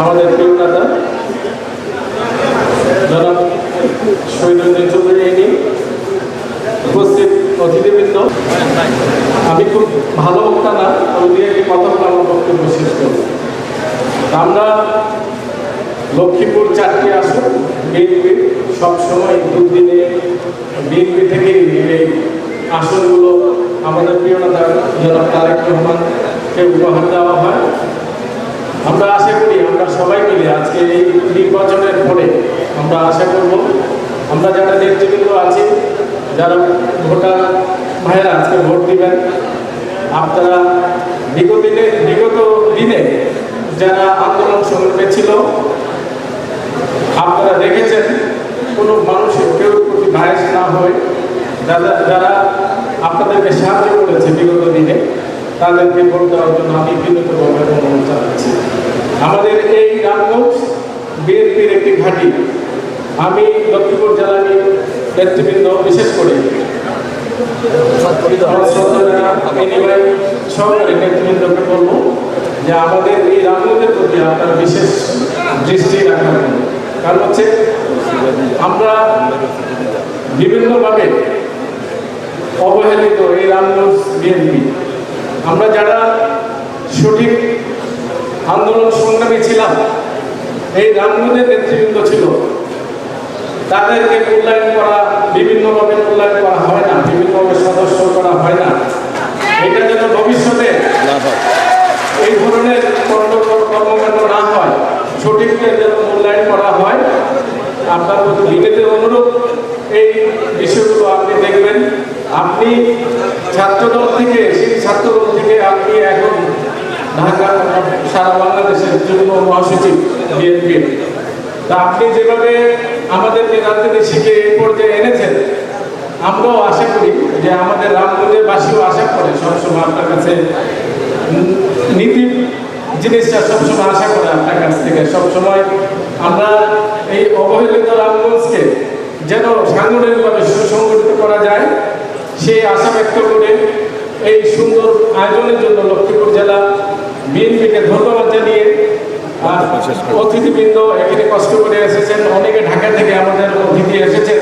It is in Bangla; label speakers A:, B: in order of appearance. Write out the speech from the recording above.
A: আমাদের প্রিয় নেতা জনাব শহীদুদ্দিন চৌধুরী ইনি উপস্থিত অতিথিবৃন্দ। আমি খুব ভালো বক্তা না, আমি দিয়ে একটি কথা বলে আমার বক্তব্য শেষ করব। আমরা লক্ষ্মীপুর চারটি আসন বিএনপি সবসময় দুদিনে বিএনপি থেকে এই আসনগুলো আমাদের প্রিয় নেতা জনাব তারেক রহমানকে উপহার দেওয়া হয় আমরা আশা করি, আমরা সবাই মিলে আজকে এই নির্বাচনের পরে আমরা আশা করব, আমরা যারা নেতৃবৃন্দ আছি, যারা ভোটার ভাইয়েরা আজকে ভোট দিবেন, আপনারা বিগত দিনে বিগত দিনে যারা আন্দোলন সংগ্রামে ছিল, আপনারা দেখেছেন, কোনো মানুষের কেউ প্রতি বায়াস না হয়ে, যারা যারা আপনাদেরকে সাহায্য করেছে বিগত দিনে তাদেরকে ভোট দেওয়ার জন্য আমি বিনীতভাবে অনুরোধ জানাচ্ছি। আমাদের এই রামগঞ্জ বিএনপির একটি ঘাঁটি। আমি লক্ষ্মীপুর জেলার নেতৃবৃন্দ, বিশেষ করে শ্রদ্ধেয় নেতৃবৃন্দকে বলব যে আমাদের এই রামগঞ্জের প্রতি আপনার বিশেষ দৃষ্টি রাখার কারণ হচ্ছে আমরা বিভিন্নভাবে অবহেলিত এই রামগঞ্জ বিএনপি। আমরা যারা সঠিক আন্দোলন সংগ্রামী ছিলাম এই রামগঞ্জের নেতৃবৃন্দ ছিল তাদেরকে মূল্যায়ন করা বিভিন্নভাবে মূল্যায়ন করা হয় না বিভিন্নভাবে সদস্য করা হয় না। এটা যেন ভবিষ্যতে এই ধরনের কর্ম- কর্মকাণ্ড না হয় সঠিককে যেন মূল্যায়ন করা হয় আপনার প্রতি বিনীত অনুরোধ। এই বিষয়গুলো আপনি দেখবেন। আপনি ছাত্রদল থেকে সেই ছাত্রদল থেকে আপনি এখন ঢাকা সারা বাংলাদেশের যুগ্ম মহাসচিব বিএনপির তা আপনি যেভাবে আমাদের রাজনীতি শিখে এই পর্যায়ে এনেছেন আমরাও আশা করি যে আমাদের রামগঞ্জের বাসীও আশা করে সবসময় আপনার কাছে উম, নীতি জিনিসটা সবসময় আশা করে আপনার কাছ থেকে। সবসময় আমরা এই অবহেলিত রামগঞ্জকে যেন সাংগঠনিকভাবে সুসংগঠিত করা যায়। সে আশা ব্যক্ত করে এই সুন্দর আয়োজনের জন্য লক্ষ্মীপুর জেলা বিএনপিকে ধন্যবাদ জানিয়ে আর অতিথিবৃন্দ এখানে কষ্ট করে এসেছেন। অনেকে ঢাকা থেকে আমাদের অতিথি এসেছেন।